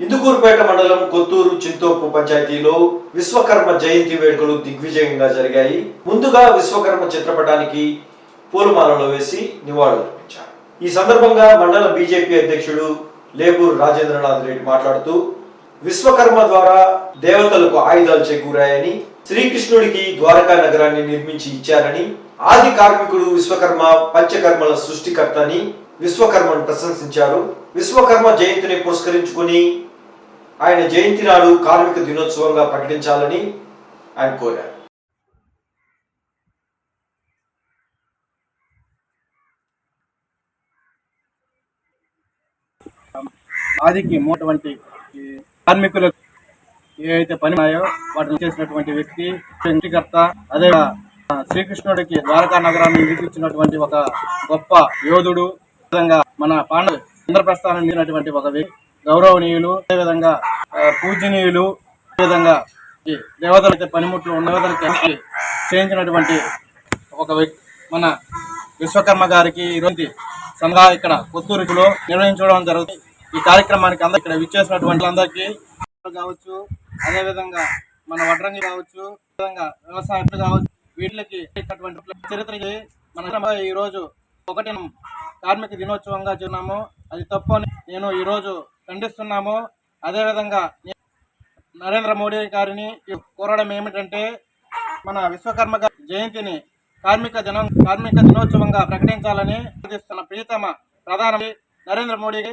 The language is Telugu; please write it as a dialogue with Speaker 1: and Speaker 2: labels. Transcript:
Speaker 1: ఇందుకూరుపేట మండలం కొత్తూరు చింతోపు పంచాయతీలో విశ్వకర్మ జయంతి వేడుకలు దిగ్విజయంగా జరిగాయి. ముందుగా విశ్వకర్మ చిత్రపటానికి పూలమాలలో వేసి నివాళులర్పించారు ఈ సందర్భంగా మండల బీజేపీ అధ్యక్షుడు లేబూరు రాజేంద్రనాథ్ రెడ్డి మాట్లాడుతూ విశ్వకర్మ ద్వారా దేవతలకు ఆయుధాలు చేకూరాయని శ్రీకృష్ణుడికి ద్వారకా నగరాన్ని నిర్మించి ఇచ్చారని ఆది కార్మికుడు విశ్వకర్మ పంచకర్మల సృష్టికర్త అని విశ్వకర్మను ప్రశంసించారు విశ్వకర్మ జయంతిని పురస్కరించుకుని ఆయన జయంతి నాడు కార్మిక దినోత్సవంగా ప్రకటించాలని ఆయన కోరారు.
Speaker 2: ఆదికి మూటవంటి కార్మికులు ఏవైతే పని ఉన్నాయో వాటిని చేసినటువంటి వ్యక్తి సృష్టికర్త అదే శ్రీకృష్ణుడికి ద్వారకా నగరాన్ని నిర్మించినటువంటి ఒక గొప్ప యోధుడు విధంగా మన పాండవ ఇంద్రప్రస్థానం మీరినటువంటి ఒక వ్యక్తి. గౌరవనీయులు అదేవిధంగా పూజనీయులు అదేవిధంగా ఈ అయితే పనిముట్లు ఉన్న దేవతలకి చేయించినటువంటి ఒక వ్యక్తి. మన విశ్వకర్మ గారికి ఈరోజు సంఘ ఇక్కడ కొత్తూరులో నిర్వహించడం జరుగుతుంది. ఈ కార్యక్రమానికి అందరు ఇక్కడ విచ్చేసినటువంటి అందరికీ కావచ్చు అదే విధంగా మన వడ్రంగి కావచ్చు విధంగా వ్యవసాయం కావచ్చు వీటికి చరిత్ర చరిత్రకి మన ఈ రోజు ఒకటి కార్మిక దినోత్సవంగా చూన్నాము. అది తప్పు అని నేను ఈరోజు ఖండిస్తున్నాము. అదేవిధంగా నరేంద్ర మోడీ గారిని కోరడం ఏమిటంటే మన విశ్వకర్మ జయంతిని కార్మిక దినం కార్మిక దినోత్సవంగా ప్రకటించాలని ప్రార్థిస్తున్న ప్రియతమ ప్రధాని నరేంద్ర మోడీకి